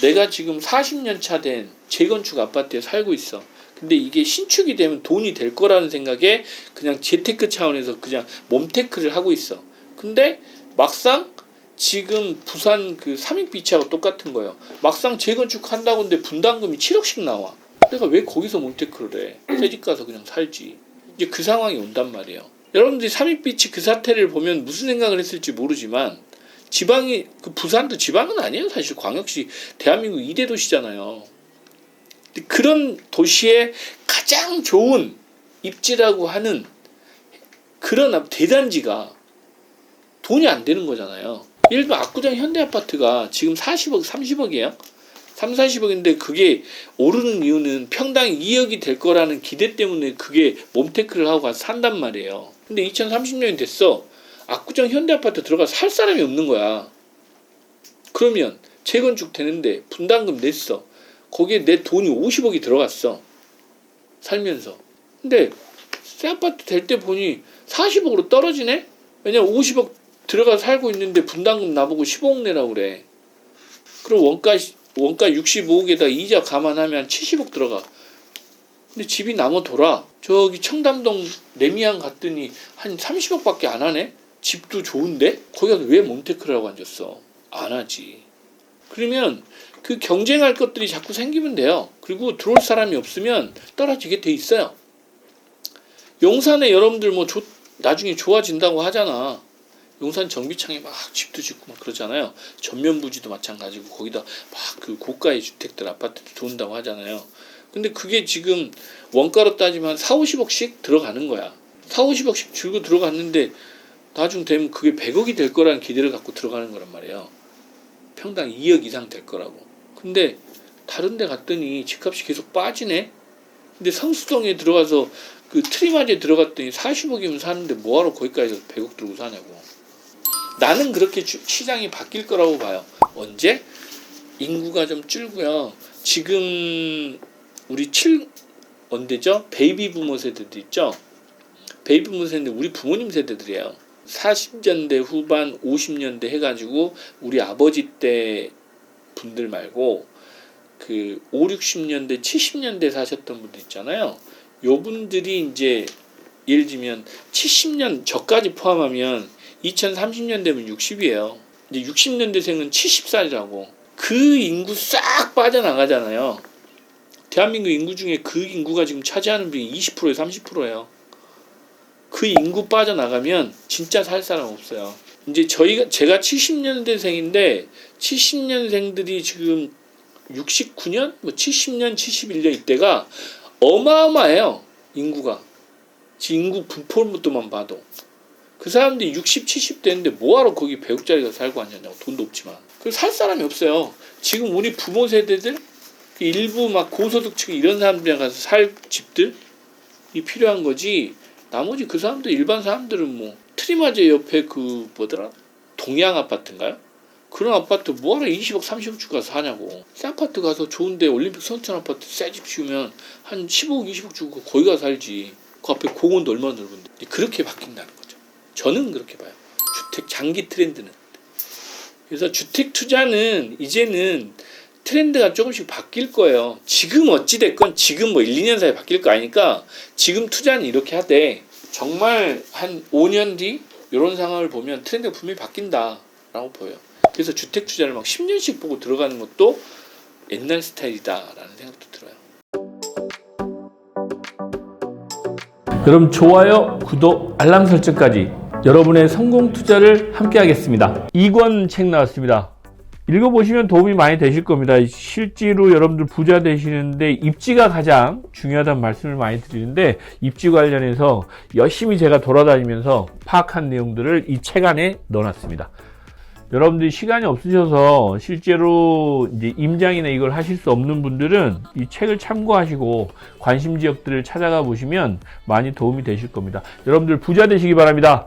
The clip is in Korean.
내가 지금 40년 차 된 재건축 아파트에 살고 있어. 근데 이게 신축이 되면 돈이 될 거라는 생각에 그냥 재테크 차원에서 그냥 몸테크를 하고 있어. 근데 막상 지금 부산 그 삼익비치하고 똑같은 거예요. 막상 재건축 한다고 근데 분담금이 7억씩 나와. 내가 왜 거기서 몸테크를 해? 새집 가서 그냥 살지. 이제 그 상황이 온단 말이에요. 여러분들이 삼익비치 그 사태를 보면 무슨 생각을 했을지 모르지만 지방이 그 부산도 지방은 아니에요. 사실 광역시 대한민국 2대 도시잖아요. 그런 도시의 가장 좋은 입지라고 하는 그런 대단지가 돈이 안 되는 거잖아요. 예를 들면 압구정 현대아파트가 지금 40억, 30억이에요. 3, 40억인데 그게 오르는 이유는 평당 2억이 될 거라는 기대 때문에 그게 몸테크를 하고 가서 산단 말이에요. 근데 2030년이 됐어. 압구정 현대아파트 들어가서 살 사람이 없는 거야. 그러면 재건축 되는데 분담금 냈어. 거기에 내 돈이 50억이 들어갔어. 살면서. 근데 새 아파트 될 때 보니 40억으로 떨어지네? 왜냐면 50억 들어가 살고 있는데 분담금 나보고 15억 내라고 그래. 그럼 원가 원가 65억에다 이자 감안하면 70억 들어가. 근데 집이 나무 돌아. 저기 청담동 레미안 갔더니 한 30억밖에 안 하네. 집도 좋은데 거기 가서 왜 몬테크를 하고 앉았어? 안 하지. 그러면 그 경쟁할 것들이 자꾸 생기면 돼요. 그리고 들어올 사람이 없으면 떨어지게 돼 있어요. 용산에 여러분들 뭐 조- 나중에 좋아진다고 하잖아. 용산 정비창에 막 집도 짓고 막 그러잖아요. 전면 부지도 마찬가지고 거기다 막 그 고가의 주택들 아파트도 들어온다고 하잖아요. 근데 그게 지금 원가로 따지면 한 4, 50억씩 들어가는 거야. 4, 50억씩 줄고 들어갔는데 나중 되면 그게 100억이 될 거라는 기대를 갖고 들어가는 거란 말이에요. 평당 2억 이상 될 거라고. 근데 다른 데 갔더니 집값이 계속 빠지네. 근데 성수동에 들어가서 그 트리마지에 들어갔더니 40억이면 사는데 뭐하러 거기까지 100억 들고 사냐고. 나는 그렇게 주- 시장이 바뀔 거라고 봐요. 언제? 인구가 좀 줄고요. 지금 우리 7 언제죠? 베이비 부모 세대들 있죠? 베이비 부모 세대인데 우리 부모님 세대들이에요. 40년대 후반 50년대 해가지고 우리 아버지 때 분들 말고 그 5, 60년대 70년대 사셨던 분들 있잖아요. 요 분들이 이제 예를 들면 70년 저까지 포함하면 2030년 되면 60이에요. 이제 60년대생은 70살이라고. 그 인구 싹 빠져나가잖아요. 대한민국 인구 중에 그 인구가 지금 차지하는 비율이 20%에 30%예요. 그 인구 빠져나가면 진짜 살 사람 없어요. 이제 저희가 제가 70년대생인데 70년생들이 지금 69년, 뭐 70년, 71년 이때가 어마어마해요. 인구가. 인구 분포부터만 봐도. 그 사람들이 60, 70대인데 뭐하러 거기 배국자리가 살고 앉았냐고 돈도 없지만 그 살 사람이 없어요. 지금 우리 부모 세대들 그 일부 막 고소득층 이런 사람들이 가서 살 집들이 필요한 거지. 나머지 그 사람들 일반 사람들은 뭐 트리마제 옆에 그 뭐더라? 동양 아파트인가요? 그런 아파트 뭐하러 20억 30억 주고 가서 사냐고. 새 아파트 가서 좋은데 올림픽 선천 아파트 새 집 지으면 한 15억 20억 주고 거기 가서 살지. 그 앞에 공원도 얼마나 넓은데. 그렇게 바뀐다는 거죠. 저는 그렇게 봐요. 주택 장기 트렌드는. 그래서 주택 투자는 이제는 트렌드가 조금씩 바뀔 거예요 지금 어찌됐건 지금 뭐 1, 2년 사이에 바뀔 거 아니까 지금 투자는 이렇게 하되 정말 한 5년 뒤 이런 상황을 보면 트렌드가 분명히 바뀐다라고 보여요. 그래서 주택 투자를 막 10년씩 보고 들어가는 것도 옛날 스타일이다라는 생각도 들어요. 여러분 좋아요, 구독, 알람 설정까지 여러분의 성공 투자를 함께 하겠습니다. 2권 책 나왔습니다. 읽어보시면 도움이 많이 되실 겁니다. 실제로 여러분들 부자 되시는데 입지가 가장 중요하다는 말씀을 많이 드리는데 입지 관련해서 열심히 제가 돌아다니면서 파악한 내용들을 이 책 안에 넣어놨습니다. 여러분들이 시간이 없으셔서 실제로 이제 임장이나 이걸 하실 수 없는 분들은 이 책을 참고하시고 관심 지역들을 찾아가 보시면 많이 도움이 되실 겁니다. 여러분들 부자 되시기 바랍니다.